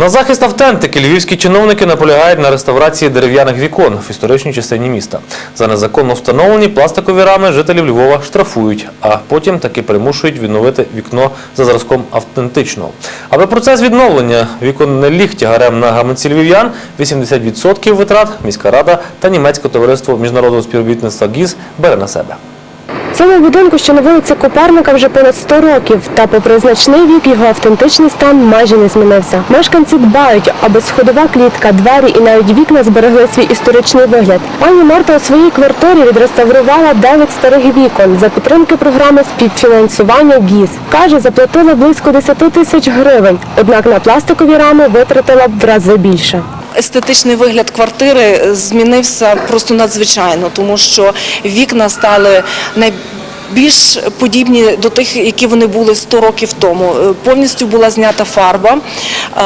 На захист автентики львівські чиновники наполягають на реставрації дерев'яних вікон в історичній частині міста. За незаконно встановлені пластикові рами жителів Львова штрафують, а потім таки примушують відновити вікно за зразком автентичного. Аби процес відновлення вікон не ліг тягарем на гаманці львів'ян, 80% витрат міська рада та німецьке товариство міжнародного співробітництва ГІЗ бере на себе. Цьому будинку, що на вулиці Коперника, вже понад 100 років, та попри значний вік, його автентичний стан майже не змінився. Мешканці дбають, аби сходова клітка, двері і навіть вікна зберегли свій історичний вигляд. Пані Марта у своїй квартирі відреставрувала 9 старих вікон за підтримки програми співфінансування ГІЗ. Каже, заплатила близько 10 тисяч гривень, однак на пластикові рами витратила б в рази більше. Естетичний вигляд квартири змінився просто надзвичайно, тому що вікна стали найбільш подібні до тих, які вони були 100 років тому. Е, Повністю була знята фарба. е,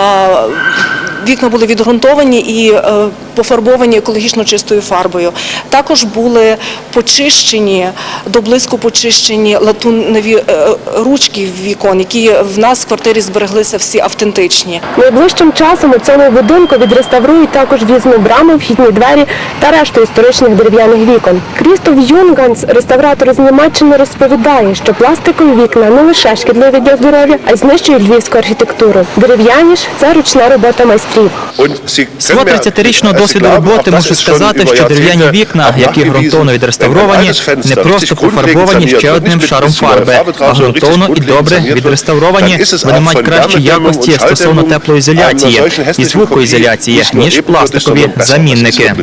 Вікна були відґрунтовані і е, пофарбовані екологічно чистою фарбою. Також були почищені, до блиску почищені латуннові е, ручки вікон, які в нас в квартирі збереглися всі автентичні. Найближчим часом у цьому будинку відреставрують також в'їзні брами, вхідні двері та решту історичних дерев'яних вікон. Крістоф Юнганс, реставратор з Німеччини, розповідає, що пластикові вікна не лише шкідливі для здоров'я, а й знищують львівську архітектуру. Дерев'яні ж це ручна робота майстрів. Свого 30-річного досвіду роботи мушу сказати, що дерев'яні вікна, які ґрунтовно відреставровані, не просто пофарбовані ще одним шаром фарби, а ґрунтовно і добре відреставровані, вони мають кращі якості стосовно теплоізоляції і звукоізоляції, ніж пластикові замінники.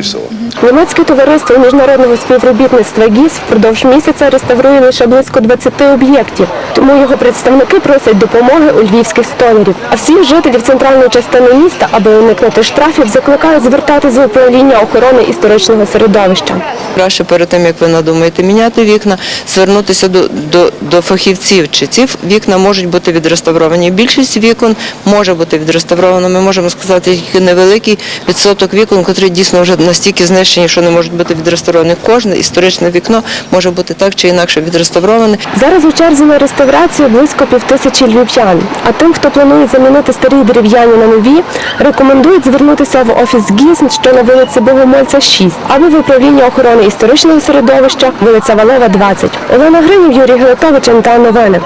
Німецьке товариство міжнародного співробітництва ГІС впродовж місяця реставрує лише близько 20 об'єктів, тому його представники просять допомоги у львівських столярів. А всіх жителів центральної частини міста, аби уникнути штрафів, закликають звертатися в управління охорони історичного середовища. Краще перед тим, як ви надумаєте міняти вікна, звернутися до, до, до фахівців, чи ці вікна можуть бути відреставровані. Більшість вікон може бути відреставровано. Ми можемо сказати, тільки невеликий відсоток вікон, котрі дійсно вже настільки знищені, що не можуть бути відреставровані. Кожне історичне вікно може бути так чи інакше відреставроване. Зараз у черзі на реставрацію близько півтисячі львів'ян. А тим, хто планує замінити старі дерев'яні на нові, рекомендують звернутися в офіс ГІЗ, що на вулиці Богомольця 6, або в управління охорони історичного середовища, вулиця Валева, 20. Олена Гринів, Юрій Гелетович, НТА Новини.